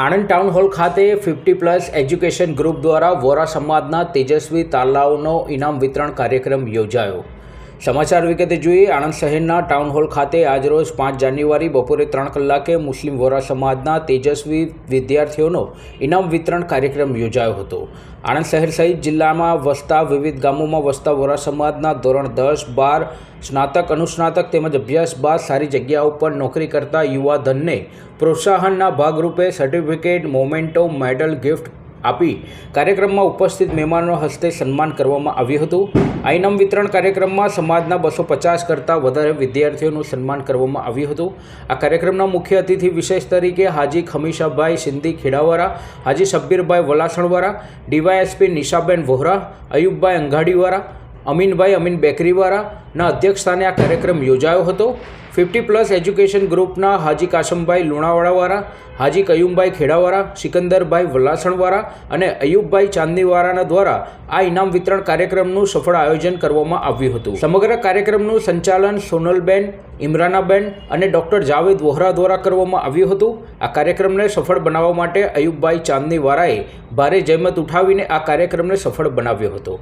Anand town hall ખાતે fifty plus education group દ્વારા વોરા સમાજના તેજસ્વી તાલાઓનો ઇનામ વિતરણ કાર્યક્રમ યોજાયો. સમાચાર વિગતે જોઈએ, આણંદ શહેરના ટાઉન હોલ ખાતે આજરોજ પાંચ જાન્યુઆરી બપોરે ત્રણ કલાકે મુસ્લિમ વોરા સમાજના તેજસ્વી વિદ્યાર્થીઓનો ઇનામ વિતરણ કાર્યક્રમ યોજાયો હતો. આણંદ શહેર સહિત જિલ્લામાં વસતા વિવિધ ગામોમાં વસતા વોરા સમાજના ધોરણ દસ, બાર, સ્નાતક, અનુસ્નાતક તેમજ અભ્યાસ બાદ સારી જગ્યાઓ પર નોકરી કરતા યુવા ધનને પ્રોત્સાહનના ભાગરૂપે સર્ટિફિકેટ મોમેન્ટો મેડલ, ગિફ્ટ આપી કાર્યક્રમમાં ઉપસ્થિત મહેમાનો હસ્તે સન્માન કરવામાં આવ્યું હતું. આ ઇનામ વિતરણ કાર્યક્રમમાં સમાજના બસો પચાસ કરતાં વધારે વિદ્યાર્થીઓનું સન્માન કરવામાં આવ્યું હતું. આ કાર્યક્રમના મુખ્ય અતિથિ વિશેષ તરીકે હાજી ખમીશાભાઈ સિંધી ખેડાવાળા, હાજી શબ્બીરભાઈ વલાસણવાળા, ડીવાયએસપી નિશાબેન વોહરા, અયુબભાઈ અંઘાડીવાળા અમીનભાઈ અમીન બેકરીવાળાના અધ્યક્ષસ્થાને આ કાર્યક્રમ યોજાયો હતો. ફિફ્ટી પ્લસ એજ્યુકેશન ગ્રુપના હાજી કાશમભાઈ લુણાવાડાવાળા હાજી કયુમભાઈ ખેડાવાળા, સિકંદરભાઈ વલાસણવાળા અને અયુબભાઈ ચાંદનીવાળાના દ્વારા આ ઇનામ વિતરણ કાર્યક્રમનું સફળ આયોજન કરવામાં આવ્યું હતું. સમગ્ર કાર્યક્રમનું સંચાલન સોનલબેન, ઇમરાનાબેન અને ડૉક્ટર જાવેદ વોહરા દ્વારા કરવામાં આવ્યું હતું. આ કાર્યક્રમને સફળ બનાવવા માટે અયુબભાઈ ચાંદનીવાળાએ ભારે જહેમત ઉઠાવીને આ કાર્યક્રમને સફળ બનાવ્યો હતો.